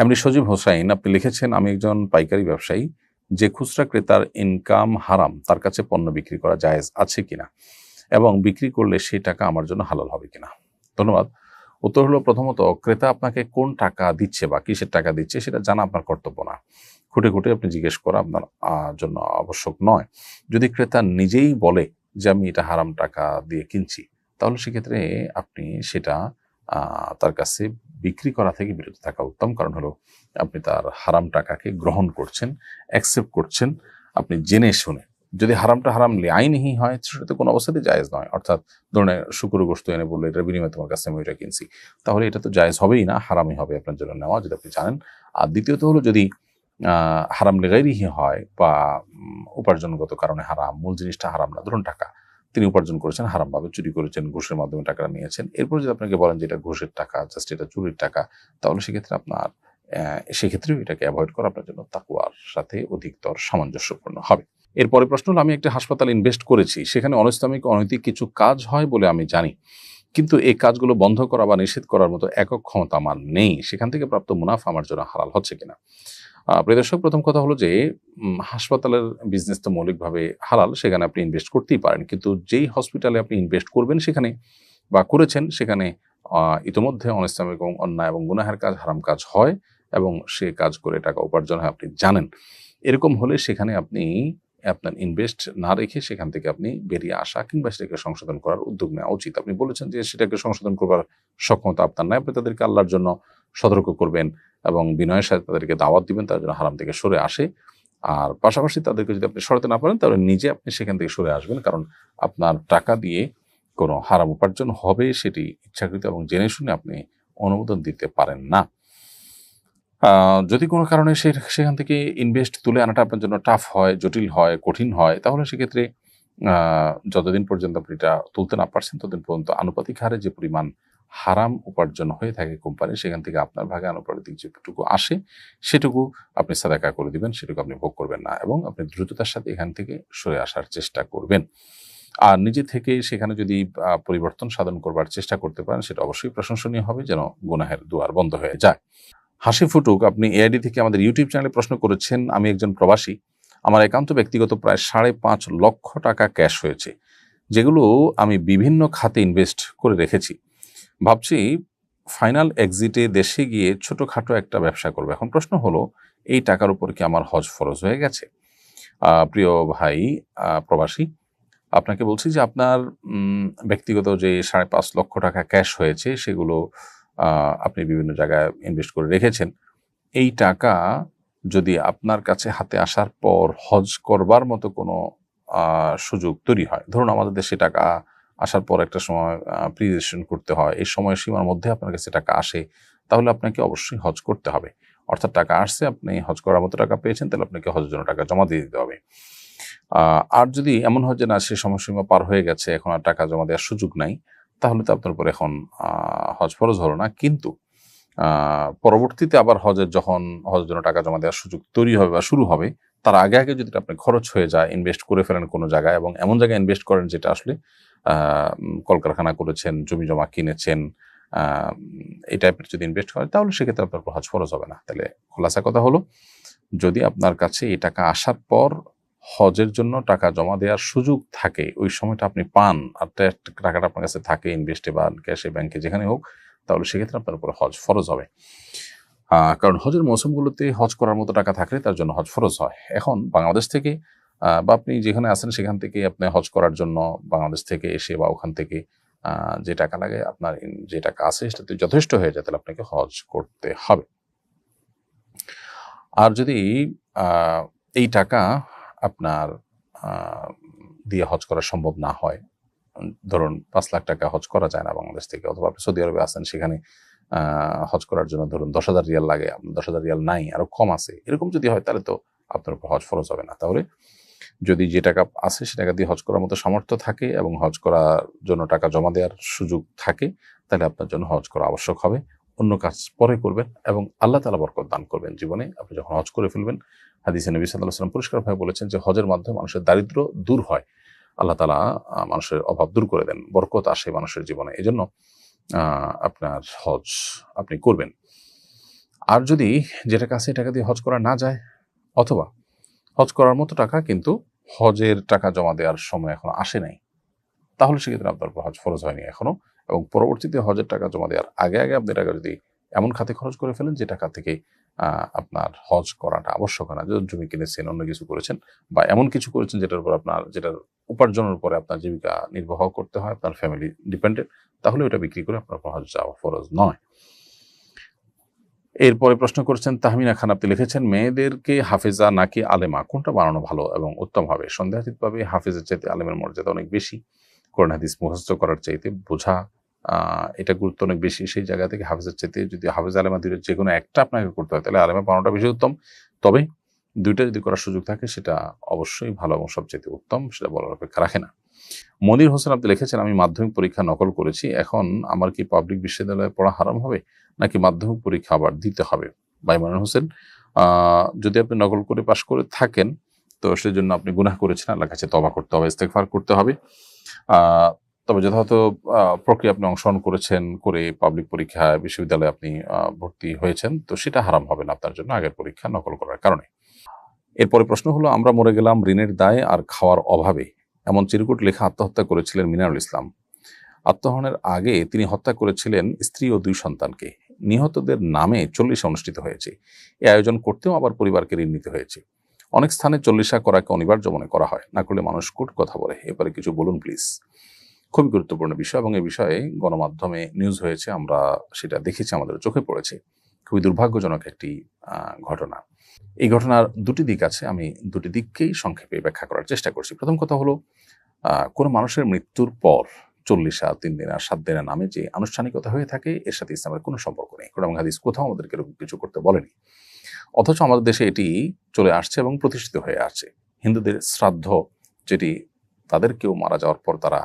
এমনি সজীব হোসাইন, আপনি লিখেছেন, আমি একজন পাইকারি ব্যবসায়ী, যে খুচরা ক্রেতার ইনকাম হারাম, তার কাছে পণ্য বিক্রি করা জায়েজ আছে কিনা এবং বিক্রি করলে সেই টাকা আমার জন্য হালাল হবে কিনা? ধন্যবাদ। উত্তর হলো, প্রথমত, ক্রেতা আপনাকে কোন টাকা দিচ্ছে বা কিসের টাকা দিচ্ছে সেটা জানা আপনার কর্তব্য না। খুঁটে খুঁটে আপনি জিজ্ঞেস করা আপনার জন্য আবশ্যক নয়। যদি ক্রেতা নিজেই বলে যে, আমি এটা হারাম টাকা দিয়ে কিনছি, তাহলে সেক্ষেত্রে আপনি সেটা তার কাছে বিক্রি করা থেকে বিরত থাকা উত্তম। কারণ হলো, আপনি তার হারাম টাকাকে গ্রহণ করছেন অ্যাকসেপ্ট করছেন, আপনি জেনে শুনে। যদি হারামটা হারাম আইনহি হয়, সেটা তো কোনো অবস্থাতেই জায়েজ নয়। অর্থাৎ ধরনের শুকুর গোস্ত এনে বলল, এটার বিনিময়ে তোমার কাছে আমি ওইটা কিনছি। তাহলে এটা তো জায়েজ হবেই না, হারামই হবে আপনার জন্য নেওয়া, যদি আপনি জানেন। আর দ্বিতীয়ত হলো, যদি হারাম লেগাইরিহি হয় বা উপার্জনগত কারণে হারাম, মূল জিনিসটা হারাম না, ধরুন টাকা। তিনি উপার্জন করেছেন, হারামভাবে চুরি করেছেন, ঘুষের মাধ্যমে টাকাটা নিয়েছেন। এরপর যদি আপনাকে বলেন যে এটা ঘুষের টাকা জাস্ট এটা চুরির টাকা, তাহলে সেক্ষেত্রে আপনার সেক্ষেত্রেও এটাকে অ্যাভয়েড করা আপনার জন্য তাকুয়ার সাথে অধিকতর সামঞ্জস্যপূর্ণ হবে। এরপরে প্রশ্ন হলো, আমি একটা হাসপাতাল ইনভেস্ট করেছি, সেখানে অনৈস্তামিক অনৈতিক কিছু কাজ হয় বলে আমি জানি। কিন্তু এই কাজগুলো বন্ধ করা বা নিষেধ করার মতো একক ক্ষমতা আমার নেই। সেখান থেকে প্রাপ্ত মুনাফা আমার জন্য হালাল হচ্ছে কিনা? আহ, প্রিয় দর্শক প্রথম কথা হলো যে হাসপাতালের বিজনেস তো মৌলিকভাবে হালাল সেখানে আপনি ইনভেস্ট করতেই পারেন। কিন্তু যেই হসপিটালে আপনি ইনভেস্ট করবেন সেখানে বা করেছেন সেখানে ইতোমধ্যে অনিসলামিক এবং অন্যায় এবং গুনাহের কাজ হারাম কাজ হয় এবং সে কাজ করে টাকা উপার্জন হয় আপনি জানেন। এরকম হলে সেখানে আপনি আপনার ইনভেস্ট না রেখে সেখান থেকে আপনি বেরিয়ে আসা কিংবা সেটাকে সংশোধন করার উদ্যোগ নেওয়া উচিত। আপনি বলেছেন যে সেটাকে সংশোধন করবার সক্ষমতা আপনার নাই। আপনি তাদেরকে আল্লাহর জন্য সতর্ক করবেন। এবং বিনয়ের সাথে তাদেরকে দাওয়াত দিবেন, তার জন্য হারাম থেকে সরে আসে। আর পাশাপাশি তাদেরকে যদি আপনি সরাতে না পারেন, তাহলে নিজে আপনি সেখান থেকে সরে আসবেন, কারণ আপনার টাকা দিয়ে কোনো হারাম উপার্জন হবে সেটি ইচ্ছাকৃত এবং জেনে শুনে আপনি অনুমোদন দিতে পারেন না। যদি কোনো কারণে সে, সেখান থেকে ইনভেস্ট তুলে আনাটা আপনার জন্য টাফ হয়, জটিল হয়, কঠিন হয়, তাহলে সেক্ষেত্রে যতদিন পর্যন্ত আপনি এটা তুলতে না পারছেন, ততদিন পর্যন্ত আনুপাতিক হারে যে পরিমাণ হারাম উপার্জন হয়ে থাকে কোম্পানি, সেখান থেকে আপনার ভাগে আনুপাতিক যেটুকু আসে, সেটুকু আপনি সাদাকা করে দিবেন, সেটুকু আপনি ভোগ করবেন না এবং আপনি দ্রুততার সাথে এখান থেকে সরে আসার চেষ্টা করবেন। আর নিজে থেকে সেখানে যদি পরিবর্তন সাধন করবার চেষ্টা করতে পারেন, সেটা অবশ্যই প্রশংসনীয় হবে যেন গুনাহের দুয়ার বন্ধ হয়ে যায়। হাসি ফুটুক, আপনি এআইডি থেকে আমাদের ইউটিউব চ্যানেলে প্রশ্ন করেছেন, আমি একজন প্রবাসী, আমার একান্ত ব্যক্তিগত প্রায় সাড়ে পাঁচ লক্ষ টাকা ক্যাশ হয়েছে, যেগুলো আমি বিভিন্ন খাতে ইনভেস্ট করে রেখেছি। ভাবছি ফাইনাল এক্সিটে দেশে গিয়ে ছোটখাটো একটা ব্যবসা করব। এখন প্রশ্ন হলো, এই টাকার উপর কি আমার হজ ফরজ হয়ে গেছে? প্রিয় ভাই প্রবাসী, আপনাকে বলছি যে আপনার ব্যক্তিগত যে সাড়ে পাঁচ লক্ষ টাকা ক্যাশ হয়েছে, সেগুলো আপনি বিভিন্ন জায়গায় ইনভেস্ট করে রেখেছেন। এই টাকা যদি আপনার কাছে হাতে আসার পর হজ করবার মতো কোনো সুযোগ তৈরি হয়, ধরুন আমাদের দেশে টাকা আসার পর একটা সময় প্রিজেশন করতে হয়। এই সময় সীমার মধ্যে আপনার কাছে টাকা আসে, তাহলে আপনাকে অবশ্যই হজ করতে হবে। অর্থাৎ টাকা আসছে, আপনি হজ করার মতো টাকা পেয়েছেন, তাহলে আপনাকে হজের জন্য টাকা জমা দিয়ে দিতে হবে। আর যদি এমন হয় যে না, সে সময়সীমা পার হয়ে গেছে, এখন আর টাকা জমা দেওয়ার সুযোগ নাই, তাহলে তো আপনার উপর এখন হজ ফরজ হলো না। কিন্তু পরবর্তীতে আবার হজের যখন, হজের জন্য টাকা জমা দেওয়ার সুযোগ তৈরি হবে বা শুরু হবে, তার আগে আগে যদি আপনি খরচ হয়ে যায় ইনভেস্ট করে ফেলেন কোনো জায়গায় এবং এমন জায়গায় ইনভেস্ট করেন যেটা আসলে কলকারখানা করেছেন, জমি জমা কিনেছেন এই টাইপের যদি ইনভেস্ট করেন, তাহলে সেক্ষেত্রে আপনার উপর হজ ফরজ হবে না। তাহলে খোলাসা কথা হলো, যদি আপনার কাছে এই টাকা আসার পর হজের জন্য টাকা জমা দেওয়ার সুযোগ থাকে, ওই সময়টা আপনি পান, আর টাকাটা আপনার কাছে থাকে ইনভেস্টে বা ক্যাশে ব্যাংকে যেখানে হোক, তাহলে সেক্ষেত্রে আপনার উপর হজ ফরজ হবে। কারণ হজের মৌসুমগুলোতে হজ করার মতো টাকা থাকলে তার জন্য হজ ফরজ হয়। এখন বাংলাদেশ থেকে বা আপনি যেখানে আছেন সেখান থেকে আপনি হজ করার জন্য বাংলাদেশ থেকে এসে বা ওখান থেকে যে টাকা লাগে আপনার যে টাকা আছে সেটাতে যথেষ্ট হয়ে যায়, তাহলে আপনাকে হজ করতে হবে। আর যদি এই টাকা আপনার দিয়ে হজ করা সম্ভব না হয়, ধরুন পাঁচ লাখ টাকা হজ করা যায় না বাংলাদেশ থেকে, অথবা আপনি সৌদি আরবে আছেন সেখানে হজ করার জন্য ধরুন দশ হাজার রিয়াল লাগে, দশ হাজার রিয়াল নাই, আরও কম আছে, এরকম যদি হয় তাহলে তো আপনার উপর হজ ফরজ হবে না। তাহলে যদি যে টাকা আছে সে টাকা দিয়ে হজ করার মতো সামর্থ্য থাকে এবং হজ করার জন্য টাকা জমা দেওয়ার সুযোগ থাকে, তাহলে আপনার জন্য হজ করা আবশ্যক হবে। অন্য কাজ পরে করবেন এবং আল্লাহ তালা বরকত দান করবেন জীবনে। আপনি যখন হজ করে ফেলবেন, হাদিসে নবী সাল্লাহ সাল্লাম পরিষ্কারভাবে বলেছেন যে হজের মাধ্যমে মানুষের দারিদ্র দূর হয়। আল্লাহ তালা মানুষের অভাব দূর করে দেন, বরকত আসে মানুষের জীবনে। এই জন্য আপনার হজ আপনি করবেন। আর যদি যেটা কাছে টাকা দিয়ে হজ করা না যায়, অথবা হজ করার মতো টাকা কিন্তু হজের টাকা জমা দেওয়ার সময় এখন আসে নাই। তাহলে সেক্ষেত্রে আপনার হজ ফরজ হয়নি এখনও এবং পরবর্তীতে হজের টাকা জমা দেওয়ার আগে আগে আপনি টাকা যদি এমন খাতে খরচ করে ফেলেন যে টাকা থেকে আপনার হজ করাটা আবশ্যক হয় না। যদি জমি কিনেছেন, অন্য কিছু করেছেন বা এমন কিছু করেছেন যেটার উপর আপনার, যেটার উপার্জনের উপরে আপনার জীবিকা নির্বাহ করতে হয়, আপনার ফ্যামিলি ডিপেন্ডেন্ট তাহলে ওটা বিক্রি করে আপনার হজ যাওয়া ফরজ নয়। এরপরে প্রশ্ন করছেন, তাহমিনা খান, আপনি লিখেছেন, মেয়েদেরকে হাফেজা নাকি আলেমা? কোনটা বানানো ভালো এবং উত্তম হবে? সন্দেহাতীতভাবে হাফেজের চাইতে আলেমের মর্যাদা অনেক বেশি। কোরআন হাদিস মুখস্থ করার চাইতে বোঝা এটা গুরুত্ব অনেক বেশি। সেই জায়গা থেকে হাফেজের চাইতে যদি হাফেজ আলেমা দুইয়ের যে কোনো একটা আপনাকে করতে হয়, তাহলে আলেমা বানানোটা বেশি উত্তম। তবে দুইটা যদি করার সুযোগ থাকে, সেটা অবশ্যই ভালো এবং সবচেয়ে উত্তম, সেটা বলার অপেক্ষা রাখে না। মনির হোসেন, আপনি লিখেছেন, আমি মাধ্যমিক পরীক্ষা নকল করেছি, এখন আমার কি পাবলিক বিশ্ববিদ্যালয়ে পড়া হারাম হবে? নাকি মাধ্যমিক পরীক্ষা আবার দিতে হবে? বাইমান হোসেন যদি আপনি নকল করে পাশ করে থাকেন, তো সেজন্য আপনি গুনাহ করেছেন, আল্লাহর কাছে তবা করতে হবে, ইস্তেগফার করতে হবে। তবে যথাযথ প্রক্রিয়া আপনি অংশগ্রহণ করেছেন, করে পাবলিক পরীক্ষা, বিশ্ববিদ্যালয়ে আপনি ভর্তি হয়েছেন, তো সেটা হারাম হবে না আপনার জন্য আগের পরীক্ষা নকল করার কারণে। এরপরে প্রশ্ন হলো, আমরা মরে গেলাম ঋণের দায় আর খাওয়ার অভাবে। এমন চিরকুট লেখা আত্মহত্যা করেছিলেন মিনারুল ইসলাম। আত্মহরণের আগে তিনি হত্যা করেছিলেন স্ত্রী ও দুই সন্তানকে। নিহতদের নামে চল্লিশা অনুষ্ঠিত হয়েছে। এই আয়োজন করতেও আবার পরিবারকে ঋণ নিতে হয়েছে। অনেক স্থানে চল্লিশা করাকে অনিবার্য মনে করা হয়। না করলে মানুষ কুট কথা বলে। এবারে কিছু বলুন প্লিজ খুবই গুরুত্বপূর্ণ বিষয় এবং এই বিষয়ে গণমাধ্যমে নিউজ হয়েছে। আমরা সেটা দেখেছি, আমাদের চোখে পড়েছে। খুবই দুর্ভাগ্যজনক একটি ঘটনা। এই ঘটনার দুটি দিক আছে। আমি দুটি দিককেই সংক্ষেপে ব্যাখ্যা করার চেষ্টা করছি। প্রথম কথা হলো কোনো মানুষের মৃত্যুর পর চল্লিশা তিন দিন আর সাত দিনের নামে যে আনুষ্ঠানিকতা হয়ে থাকে, এর সাথে ইসলামের কোনো সম্পর্ক নেই। কোরআন হাদিস কোথাও আমাদেরকে এরকম কিছু করতে বলেনি। অথচ আমাদের দেশে এটি চলে আসছে এবং প্রতিষ্ঠিত হয়ে আসছে। হিন্দুদের শ্রাদ্ধ যেটি তাদের কেউ মারা যাওয়ার পর তারা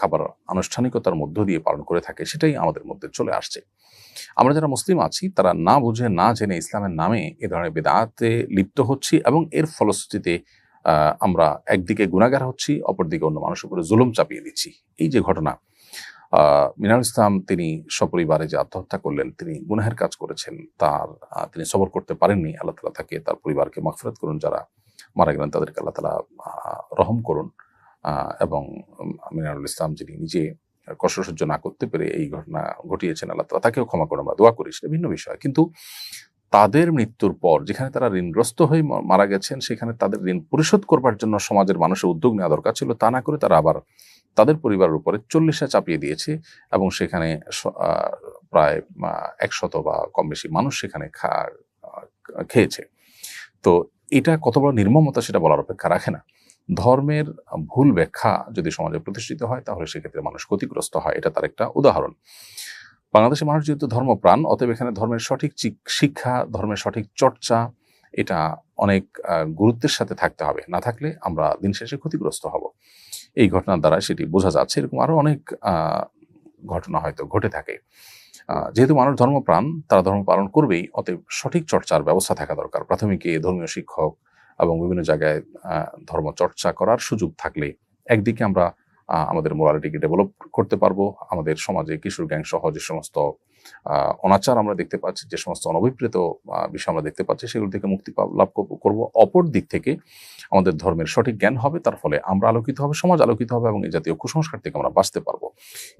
খাবার আনুষ্ঠানিকতার মধ্য দিয়ে পালন করে থাকে, সেটাই আমাদের মধ্যে চলে আসছে। আমরা যারা মুসলিম আছি, তারা না বুঝে না জেনে ইসলামের নামে এ ধরনের বেদাতে লিপ্ত হচ্ছি এবং এর ফলশ্রুতিতে আমরা একদিকে গুণাগার হচ্ছি অপরদিকে অন্য মানুষের উপরে জুলুম চাপিয়ে দিচ্ছি। এই যে ঘটনা আহ, মিনারুল ইসলাম তিনি সপরিবারে যে আত্মহত্যা করলেন তিনি গুনাহের কাজ করেছেন তার তিনি সবর করতে পারেননি আল্লাহ তালা তাকে তার পরিবারকে মাফরত করুন যারা মারা গেলেন তাদেরকে আল্লাহ তালা রহম করুন। এবং মিনারুল ইসলাম যিনি নিজে কষ্ট সহ্য না করতে পেরে এই ঘটনা ঘটিয়েছেন আল্লাহ তালা তাকেও ক্ষমা করে আমরা দোয়া করি সেটা ভিন্ন বিষয়। কিন্তু তাদের মৃত্যুর পর, যেখানে তারা ঋণগ্রস্ত হয়ে মারা গেছেন, সেখানে তাদের ঋণ পরিশোধ করবার জন্য সমাজের মানুষের উদ্যোগ নেওয়া দরকার ছিল। তা না করে তারা আবার তাদের পরিবারের উপরে চল্লিশা চাপিয়ে দিয়েছে এবং সেখানে প্রায় একশত বা কম বেশি মানুষ সেখানে খা খেয়েছে। তো এটা কত বড় নির্মমতা সেটা বলার অপেক্ষা রাখে না। ধর্মের ভুল ব্যাখ্যা যদি সমাজে প্রতিষ্ঠিত হয়, তাহলে সেক্ষেত্রে মানুষ ক্ষতিগ্রস্ত হয়। এটা তার একটা উদাহরণ। বাংলাদেশের মানুষ যেহেতু ধর্মপ্রাণ, অতএব এখানে ধর্মের সঠিক শিক্ষা, ধর্মের সঠিক চর্চা, এটা অনেক গুরুত্বের সাথে থাকতে হবে। না থাকলে আমরা দিন শেষে ক্ষতিগ্রস্ত হব। এই ঘটনার দ্বারা সেটি বোঝা যাচ্ছে। এরকম আরও অনেক ঘটনা হয়তো ঘটে থাকে। যেহেতু মানুষ ধর্মপ্রাণ, তারা ধর্ম পালন করবেই, অতএব সঠিক চর্চার ব্যবস্থা থাকা দরকার। প্রাথমিকে ধর্মীয় শিক্ষক এবং বিভিন্ন জায়গায় ধর্ম চর্চা করার সুযোগ থাকলে একদিকে আমরা আমাদের মোরালিটিকে ডেভেলপ করতে পারব। আমাদের সমাজে কিশোর গ্যাং সহ যে সমস্ত অনাচার আমরা দেখতে পাচ্ছি, যে সমস্ত অনভিপ্রেত বিষয় আমরা দেখতে পাচ্ছি, সেগুলো থেকে মুক্তি লাভ করব- অপর দিক থেকে আমাদের ধর্মের সঠিক জ্ঞান হবে, তার ফলে আমরা আলোকিত হবে, সমাজ আলোকিত হবে এবং এই জাতীয় কুসংস্কার থেকে আমরা বাঁচতে পারব।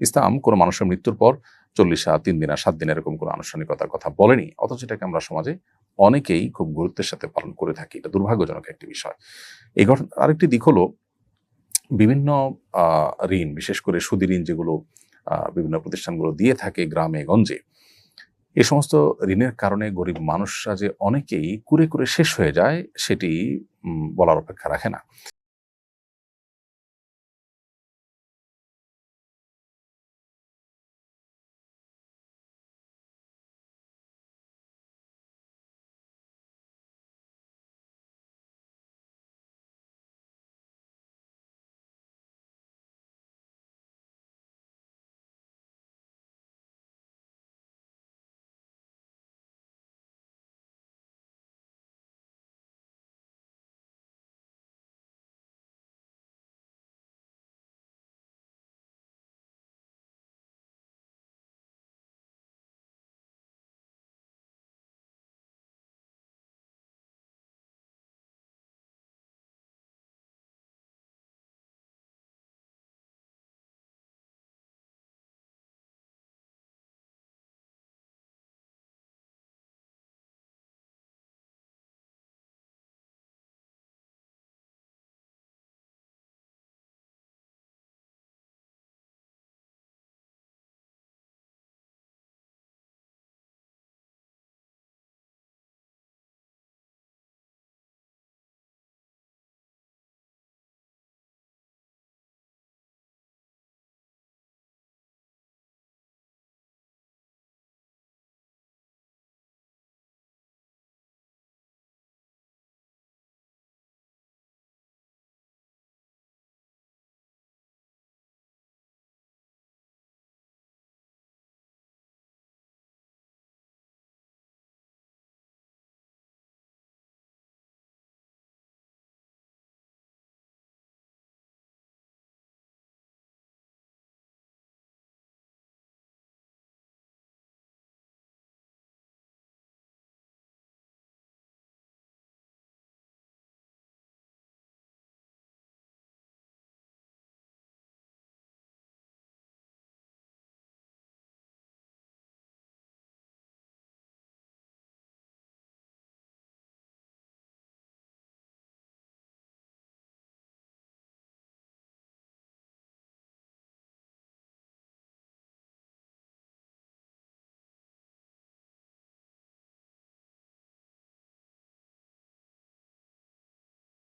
ইসলাম কোনো মানুষের মৃত্যুর পর চল্লিশ চল্লিশা তিন দিন আর সাত দিন এরকম কোনো আনুষ্ঠানিকতার কথা বলেনি, অথচ এটাকে আমরা সমাজে অনেকেই খুব গুরুত্বের সাথে পালন করে থাকি। এটা দুর্ভাগ্যজনক একটি বিষয়। এই ঘটনা আরেকটি দিক হলো বিভিন্ন ঋণ, বিশেষ করে সুদি ঋণ যেগুলো বিভিন্ন প্রতিষ্ঠানগুলো দিয়ে থাকে গ্রামে, গঞ্জে, এ সমস্ত ঋণের কারণে গরিব মানুষরা যে অনেকেই কুরে কুরে শেষ হয়ে যায়, সেটি বলার অপেক্ষা রাখে না।